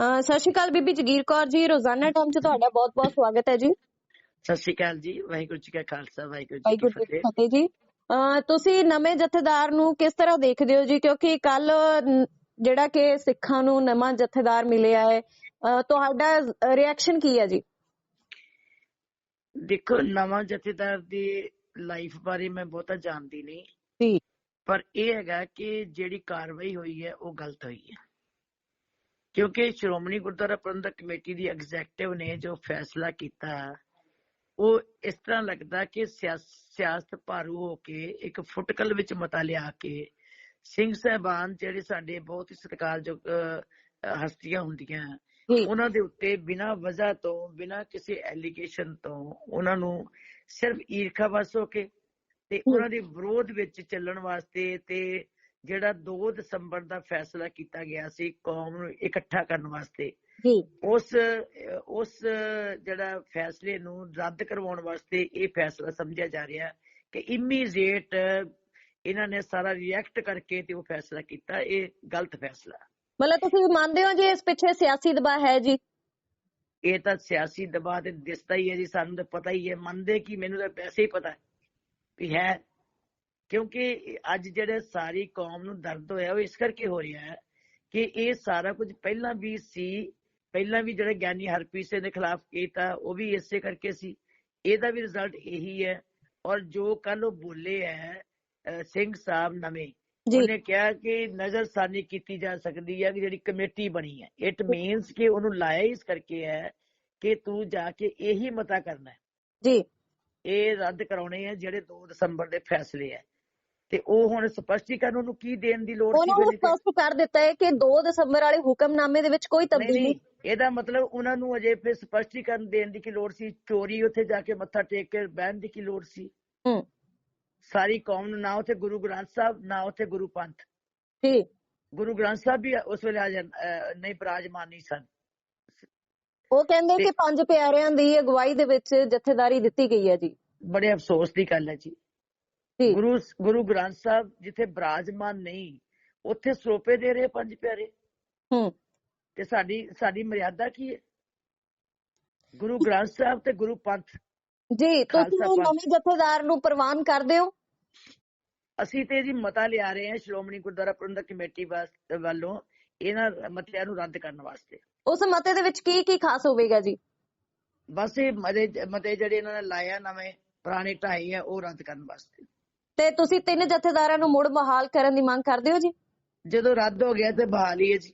ਸਤਿ ਸ਼੍ਰੀ ਅਕਾਲ ਬੀਬੀ ਜਗੀਰ ਕੌਰ ਜੀ ਰੋਜ਼ਾਨਾ ਟਾਈਮ 'ਚ ਤੁਹਾਡਾ ਬਹੁਤ-ਬਹੁਤ ਸਵਾਗਤ ਹੈ ਜੀ। ਸਤਿ ਸ਼੍ਰੀ ਅਕਾਲ ਜੀ ਵਾਹਿਗੁਰੂ ਜੀ ਕਾ ਖਾਲਸਾ ਵਾਹਿਗੁਰੂ ਜੀ ਕੀ ਫਤਿਹ। ਜੀ। ਤੁਸੀਂ ਨਵੇਂ ਜਥੇਦਾਰ ਨੂੰ ਕਿਸ ਤਰ੍ਹਾਂ ਦੇਖਦੇ ਹੋ ਜੀ? ਕਿਉਂਕਿ ਕੱਲ ਜਿਹੜਾ ਕਿ ਸਿੱਖਾਂ ਨੂੰ ਨਵਾਂ ਜਥੇਦਾਰ ਮਿਲਿਆ ਹੈ ਤੁਹਾਡਾ ਰਿਐਕਸ਼ਨ ਕੀ ਹੈ ਜੀ? ਦੇਖੋ ਨਵਾਂ ਜਥੇਦਾਰ ਦੀ ਲਾਈਫ ਬਾਰੇ ਮੈਂ ਬਹੁਤਾ ਜਾਣਦੀ ਨਹੀਂ। ਜੀ। ਪਰ ਇਹ ਹੈਗਾ ਕਿ ਜਿਹੜੀ ਕਾਰਵਾਈ ਹੋਈ ਹੈ ਉਹ ਗਲਤ ਹੋਈ ਹੈ। ਕਿਉਂਕਿ ਸ਼੍ਰੋਮਣੀ ਗੁਰਦੁਆਰਾ ਪ੍ਰਬੰਧਕ ਕਮੇਟੀ ਦੀ ਐਗਜ਼ੈਕਟਿਵ ਨੇ ਜੋ ਫੈਸਲਾ ਕੀਤਾ ਉਹ ਇਸ ਤਰ੍ਹਾਂ ਲੱਗਦਾ ਕਿ ਸਿਆਸ- ਸਿਆਸਤ ਭਾਰੂ ਹੋ ਕੇ ਇੱਕ ਫੁਟਕਲ ਵਿੱਚ ਮਤਾ ਲਿਆ ਕੇ ਸਿੰਘ ਸਾਹਿਬਾਨ ਜਿਹੜੇ ਸਾਡੇ ਬਹੁਤ ਹੀ ਸਤਿਕਾਰਯੋਗ ਹਸਤੀਆਂ ਹੁੰਦੀਆਂ ਉਹਨਾਂ ਦੇ ਉੱਤੇ ਬਿਨਾਂ ਵਜ੍ਹਾ ਤੋਂ ਬਿਨਾਂ ਕਿਸੇ ਐਲੀਗੇਸ਼ਨ ਤੋਂ ਉਹਨਾਂ ਨੂੰ ਸਿਰਫ ਈਰਖਾ ਵਸ ਹੋ ਕੇ ਤੇ ਉਹਨਾਂ ਦੇ ਵਿਰੋਧ ਵਿੱਚ ਚੱਲਣ ਵਾਸਤੇ ਤੇ ਜਿਹੜਾ 2 ਦਸੰਬਰ ਦਾ ਫੈਸਲਾ ਕੀਤਾ ਗਿਆ ਸੀ ਕੌਮ ਨੂੰ ਇਕੱਠਾ ਕਰਨ ਵਾਸਤੇ ਜੀ। ਉਸ ਉਸ ਜਿਹੜਾ ਫੈਸਲੇ ਨੂੰ ਰੱਦ ਕਰਵਾਉਣ ਵਾਸਤੇ ਇਹ ਫੈਸਲਾ ਸਮਝਿਆ ਜਾ ਰਿਹਾ ਕਿ ਇਮੀਡੀਏਟ ਇਹਨਾਂ ਨੇ ਸਾਰਾ ਰਿਐਕਟ ਕਰਕੇ ਤੇ ਉਹ ਫੈਸਲਾ ਕੀਤਾ ਇਹ ਗਲਤ ਫੈਸਲਾ। ਮਤਲਬ ਤੁਸੀਂ ਮੰਨਦੇ ਹੋ ਜੀ ਇਸ ਪਿੱਛੇ ਸਿਆਸੀ ਦਬਾਅ ਹੈ ਜੀ? ਇਹ ਤਾਂ ਸਿਆਸੀ ਦਬਾਅ ਤੇ ਦਿਸਦਾ ਹੀ ਹੈ ਜੀ ਸਾਨੂੰ ਤਾਂ ਪਤਾ ਹੀ ਹੈ ਮੰਨਦੇ ਕੀ ਮੈਨੂੰ ਤਾਂ ਵੈਸੇ ਹੀ ਪਤਾ ਹੈ ਵੀ ਹੈ ਕਿਉਂਕਿ ਅੱਜ ਜਿਹੜੇ ਸਾਰੀ ਕੌਮ ਨੂੰ ਦਰਦ ਹੋਇਆ ਉਹ ਇਸ ਕਰਕੇ ਹੋ ਰਿਹਾ ਹੈ ਕਿ ਇਹ ਸਾਰਾ ਕੁਝ ਪਹਿਲਾਂ ਵੀ ਸੀ ਪਹਿਲਾਂ ਵੀ ਜਿਹੜੇ ਗਿਆਨੀ ਹਰਪ੍ਰੀਤ ਸਿੰਘ ਦੇ ਖਿਲਾਫ ਕੀਤਾ ਉਹ ਵੀ ਇਸੇ ਕਰਕੇ ਸੀ। ਇਹਦਾ ਵੀ ਰਿਜ਼ਲਟ ਇਹੀ ਹੈ ਔਰ ਜੋ ਕੱਲ ਉਹ ਬੋਲੇ ਹੈ ਸਿੰਘ ਸਾਹਿਬ ਨਵੇਂ ਉਹਨੇ ਕਿਹਾ ਕਿ ਨਜ਼ਰਸਾਨੀ ਕੀਤੀ ਜਾ ਸਕਦੀ ਹੈ ਕਿ ਜਿਹੜੀ ਕਮੇਟੀ ਬਣੀ ਹੈ। ਇਟ ਮੀਨਸ ਕਿ ਉਹਨੂੰ ਲਾਇਆ ਇਸ ਕਰਕੇ ਹੈ ਕਿ ਤੂੰ ਜਾ ਕੇ ਇਹੀ ਮਤਾ ਕਰਨਾ ਹੈ। ਜੀ। ਇਹ ਰੱਦ ਕਰਾਉਣੇ ਆ ਜਿਹੜੇ 2 ਦਸੰਬਰ ਦੇ ਫੈਸਲੇ ਹੈ। ਤੇ ਉਹ ਹੁਣ ਸਪਸ਼ਟੀਕਰਨ ਉਹਨੂੰ ਕੀ ਦੇਣ ਦੀ ਲੋੜ ਸੀ ਉਹਨਾਂ ਨੂੰ? ਸਪਸ਼ਟ ਕਰ ਦਿੱਤਾ ਹੈ ਕਿ 2 ਦਸੰਬਰ ਵਾਲੇ ਹੁਕਮਨਾਮੇ ਦੇ ਵਿੱਚ ਕੋਈ ਤਬਦੀਲੀ ਨਹੀਂ ਇਹਦਾ ਮਤਲਬ ਉਹਨਾਂ ਨੂੰ ਅਜੇ ਫਿਰ ਸਪਸ਼ਟੀਕਰਨ ਦੇਣ ਦੀ ਕੀ ਲੋੜ ਸੀ? ਚੋਰੀ ਉੱਥੇ ਜਾ ਕੇ ਮੱਥਾ ਟੇਕ ਕੇ ਬਹਿਣ ਦੀ ਕੀ ਲੋੜ ਸੀ? ਹੂੰ। ਸਾਰੀ ਕੌਮ ਨੂੰ ਨਾ ਉੱਥੇ ਗੁਰੂ ਗ੍ਰੰਥ ਸਾਹਿਬ ਨਾ ਉੱਥੇ ਗੁਰੂ ਪੰਥ। ਜੀ। ਗੁਰੂ ਗ੍ਰੰਥ ਸਾਹਿਬ ਵੀ ਉਸ ਵੇਲੇ ਆ ਨਹੀਂ ਬਰਾਜਮਾਨ ਨਹੀਂ ਸਨ। ਉਹ ਕਹਿੰਦੇ ਕਿ ਪੰਜ ਪਿਆਰਿਆਂ ਦੀ ਅਗਵਾਈ ਦੇ ਵਿੱਚ ਜਥੇਦਾਰੀ ਦਿੱਤੀ ਗਈ ਹੈ ਜੀ। ਬੜੇ ਅਫਸੋਸ ਦੀ ਗੱਲ ਹੈ ਜੀ। ਗੁਰੂ ਗੁਰੂ ਗ੍ਰੰਥ ਸਾਹਿਬ ਜਿੱਥੇ ਬਰਾਜਮਾਨ ਨਹੀਂ ਉੱਥੇ ਸਰੋਪੇ ਦੇ ਰਹੇ ਪੰਜ ਪਿਆਰੇ? ਹੂੰ। ਤੇ ਸਾਡੀ ਸਾਡੀ ਮਰਿਆਦਾ ਕੀ ਹੈ? ਗੁਰੂ ਗ੍ਰੰਥ ਸਾਹਿਬ ਤੇ ਗੁਰੂ ਪੰਥ। ਜੀ ਤੁਸੀਂ। ਨਵੇਂ ਜਥੇਦਾਰ ਨੂੰ ਪ੍ਰਵਾਨ ਕਰਦੇ ਹੋ? ਅਸੀਂ ਤੇ ਜੀ ਮਤਾ ਲਿਆ ਰਹੇ ਹਾਂ ਸ਼੍ਰੋਮਣੀ ਗੁਰਦੁਆਰਾ ਪ੍ਰਬੰਧਕ ਕਮੇਟੀ ਵੱਲੋਂ ਇਹਨਾਂ ਮਤਿਆਂ ਨੂੰ ਰੱਦ ਕਰਨ ਵਾਸਤੇ। ਉਸ ਮਤੇ ਦੇ ਵਿੱਚ ਕੀ ਕੀ ਖਾਸ ਹੋਵੇਗਾ ਜੀ? ਬਸ ਇਹ ਮਤੇ ਜਿਹੜੇ ਇਹਨਾਂ ਨੇ ਲਾਇਆ ਨਵੇਂ ਪੁਰਾਣੇ ਢਾਈ ਆ ਉਹ ਰੱਦ ਕਰਨ ਵਾਸਤੇ। ਤੇ ਤੁਸੀਂ ਤਿੰਨ ਜਥੇਦਾਰਾਂ ਨੂੰ ਮੁੜ ਬਹਾਲ ਕਰਨ ਦੀ ਮੰਗ ਕਰਦੇ ਹੋ ਜੀ? ਜਦੋਂ ਰੱਦ ਹੋ ਗਿਆ ਤੇ ਬਹਾਲ ਹੀ ਹੈ ਜੀ।